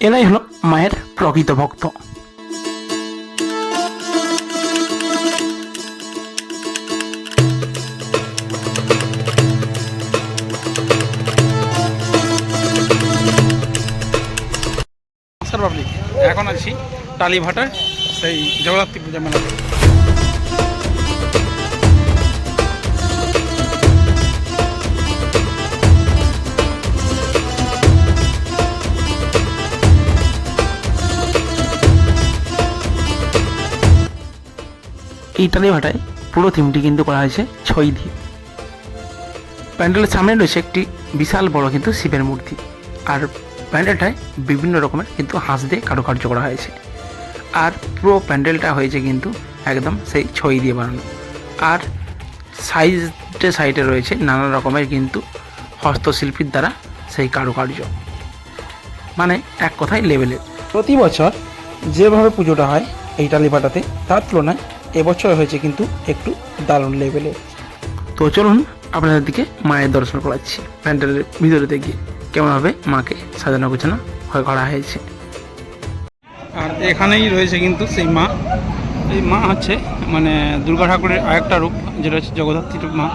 এরাই হলো মায়ের প্রকৃত ভক্ত। এখন আছি টালিভাটার সেই জগদ্ধাত্রী পূজা মেলাতে এই টালিভাটায় পুরো থিমটি কিন্তু করা হয়েছে ছয় দিয়ে। প্যান্ডেলের সামনে রয়েছে একটি বিশাল বড় কিন্তু শিবের মূর্তি। আর প্যান্ডেলটায় বিভিন্ন রকমের কিন্তু হাঁস দিয়ে কারুকার্য করা হয়েছে। আর পুরো প্যান্ডেলটা হয়েছে কিন্তু একদম সেই ছই দিয়ে বানানো। আর সাইডে সাইডে রয়েছে নানা রকমের কিন্তু হস্তশিল্পীর দ্বারা সেই কারুকার্য। মানে এক কথায় লেভেলের প্রতি বছর যেভাবে পুজোটা হয় এই টালিপাটাতে তার তুলনায় এবছর হয়েছে কিন্তু একটু দারুণ লেভেলে তো চলুন আপনাদের দিকে মায়ের দর্শন করাচ্ছি। প্যান্ডেলের ভিতরেতে গিয়ে কেমনভাবে মাকে সাজানো গোছানো হয় করা হয়েছে। আর এখানেই রয়েছে কিন্তু সেই মা। এই মা আছে মানে দুর্গা ঠাকুরের আরেকটা রূপ যেটা হচ্ছে জগদ্ধাত্রী রূপ মা।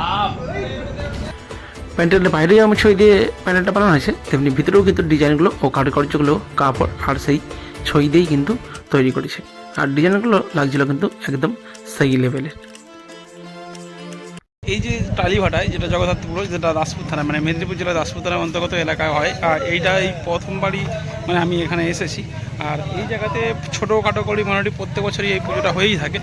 প্যান্ডেলের বাইরে যেমন ছই দিয়ে প্যান্ডেলটা বানানো হয়েছে তেমনি ভিতরেও কিন্তু ডিজাইনগুলো ও কারুকার্যগুলো কাপড় আর সেই ছই দিয়েই কিন্তু তৈরি করেছে। আর ডিজাইনগুলো লাগছিল কিন্তু একদম সেই লেভেলের এই যে টালিভাটায় যেটা জগদ্ধাত্রীপুর যেটা দাসপুর থানা মানে মেদিনীপুর জেলার দাসপুর থানার অন্তর্গত এলাকায় হয়, আর এইটা এই প্রথমবারই মানে আমি এখানে এসেছি। আর এই জায়গাতে ছোটোখাটো করে, মোটামুটি প্রত্যেক বছরই এই পুজোটা হয়েই থাকে।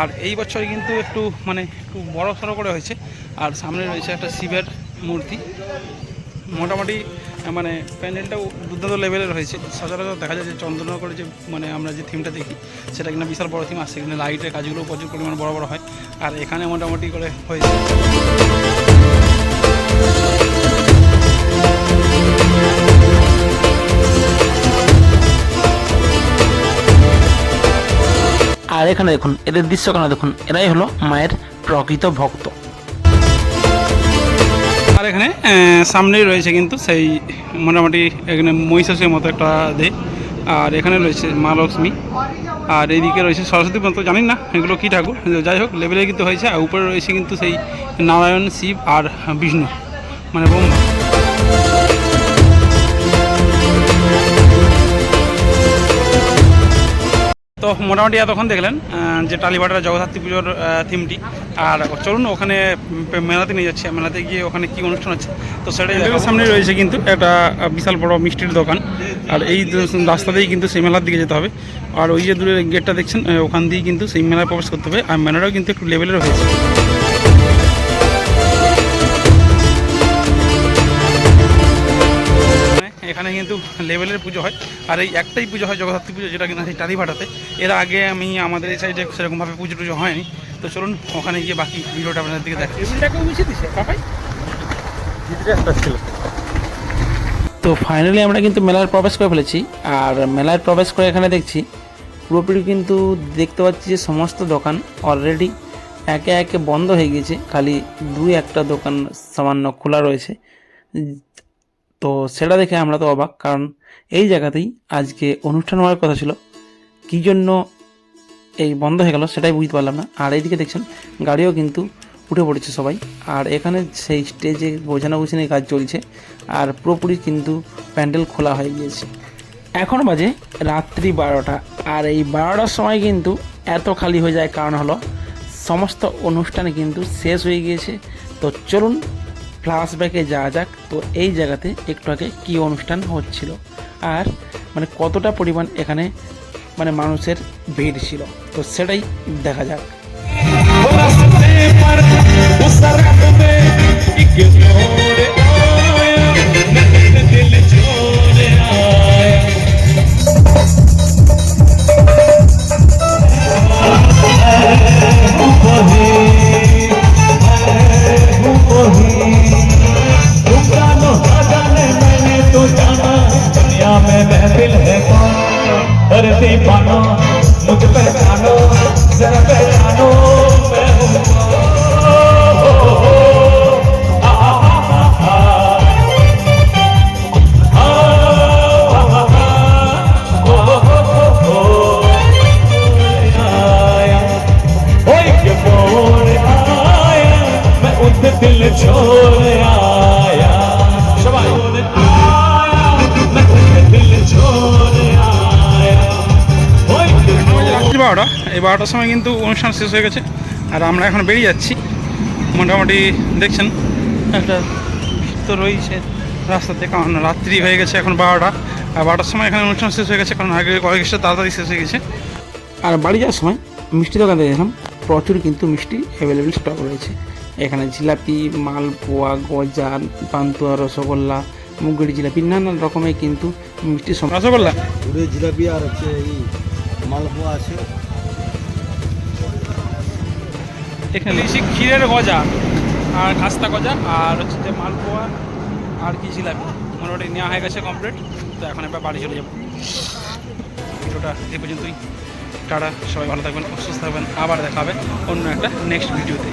আর এই বছর কিন্তু একটু মানে একটু বড় সড়ো করে হয়েছে। আর সামনে রয়েছে একটা শিবের মূর্তি। মোটামুটি মানে প্যান্ডেলটাও দুর্দান্ত লেভেলের হয়েছে। সচরাচর দেখা যায় যে চন্দ্রনগরে যে মানে আমরা যে থিমটা দেখি, সেটা কিনা বিশাল বড় থিম আর সেখানে লাইটের কাজগুলো প্রচুর পরিমাণ বড় বড় হয়। আর এখানে মোটামুটি করে হয়েছে। আর এখানে দেখুন, এদের দৃশ্যখানা দেখুন, এরাই হলো মায়ের প্রকৃত ভক্ত। আর এখানে সামনেই রয়েছে কিন্তু সেই মোটামুটি এখানে মহিষাসের মতো একটা দে। আর এখানে রয়েছে মা লক্ষ্মী। আর এইদিকে রয়েছে সরস্বতী মতো জানি না এগুলো কী ঠাকুর। যাই হোক, লেভেলে কিন্তু হয়েছে। আর উপরে রয়েছে কিন্তু সেই নারায়ণ, শিব আর বিষ্ণু। মানে ব্রহ্মা। মোটামুটি এতক্ষণ দেখলেন যে টালিবাটার জগদ্ধাত্রী পুজোর থিমটি আর চলুন ওখানে মেলাতে নিয়ে যাচ্ছে। মেলাতে গিয়ে ওখানে কি অনুষ্ঠান হচ্ছে তো সেটাই সামনে রয়েছে কিন্তু একটা বিশাল বড় মিষ্টির দোকান। আর এই রাস্তা দিয়েই কিন্তু সেই মেলার দিকে যেতে হবে। আর ওই যে দূরের গেটটা দেখছেন ওখান দিয়েই কিন্তু সেই মেলায় প্রবেশ করতে হবে। আর মেলাটাও কিন্তু একটু লেভেলের হয়েছে। এখানে কিন্তু লেভেলের পুজো হয়। আর এই একটাই পুজো হয় জগদ্ধাত্রী পুজো যেটা কিনা সেই টালিভাটাতে। এর আগে আমি আমাদের এই সাইডে সেরকমভাবে পুজো টুজো হয়নি। তো চলুন ওখানে গিয়ে বাকি ভিডিওটা আপনাদের দিকে দেখাই তো ফাইনালি আমরা কিন্তু মেলার প্রবেশ করে ফেলেছি। আর মেলার প্রবেশ করে এখানে দেখছি পুরোপুরি কিন্তু দেখতে পাচ্ছি যে সমস্ত দোকান অলরেডি একে একে বন্ধ হয়ে গিয়েছে। খালি দুই একটা দোকান সামান্য খোলা রয়েছে। তো সেটা দেখে আমরা তো অবাক, কারণ এই জায়গাতেই আজকে অনুষ্ঠান হওয়ার কথা ছিল। কী জন্য এই বন্ধ হয়ে গেল সেটাই বুঝতে পারলাম না। আর এইদিকে দেখছেন, গাড়িও কিন্তু উঠে পড়েছে সবাই। আর এখানে সেই স্টেজে বোঝানো বুঝানোর কাজ চলছে, আর পুরোপুরি কিন্তু প্যান্ডেল খোলা হয়ে গিয়েছে। এখন বাজে রাত্রি বারোটা, আর এই বারোটার সময় কিন্তু এত খালি হয়ে যায় কারণ হলো, সমস্ত অনুষ্ঠান কিন্তু শেষ হয়ে গিয়েছে। তো চলুন ফ্ল্যাশব্যাকে যাওয়া যাক। তো এই জায়গাতে একটু আগে কী অনুষ্ঠান হচ্ছিল আর মানে কতটা পরিমাণ এখানে মানে মানুষের ভিড় ছিল। তো সেটাই দেখা যাক। বারোটা এই বারোটার সময় কিন্তু অনুষ্ঠান শেষ হয়ে গেছে। আর আমরা এখন বেরিয়ে যাচ্ছি। মোটামুটি দেখছেন একটা তো রয়েছে রাস্তাতে কারণ রাত্রি হয়ে গেছে এখন বারোটা। আর বারোটার সময় এখানে অনুষ্ঠান শেষ হয়ে গেছে কারণ আগে কয়েকটা তাড়াতাড়ি শেষ হয়ে গেছে। আর বাড়ি যাওয়ার সময় মিষ্টি দোকানে দেখলাম প্রচুর কিন্তু মিষ্টি অ্যাভেলেবেল স্টক রয়েছে। এখানে জিলাপি মালপোয়া গজা পান্তুয়া রসগোল্লা মুগড়ি জিলাপি নানান রকমের কিন্তু মিষ্টি রসগোল্লা। পুরো জিলাপি আর হচ্ছে এই মালপোয়া আছে। এখানে লিচি ক্ষীরের গজা আর খাস্তা গজা আর হচ্ছে যে মালপোয়া আর কি জিলাপি। মোটামুটি নেওয়া হয়ে গেছে কমপ্লিট তো এখন এবার বাড়ি চলে যাব। ভিডিওটা এ পর্যন্তই। টাটা সবাই ভালো থাকবেন সুস্থ থাকবেন। আবার দেখা হবে অন্য একটা নেক্সট ভিডিওতে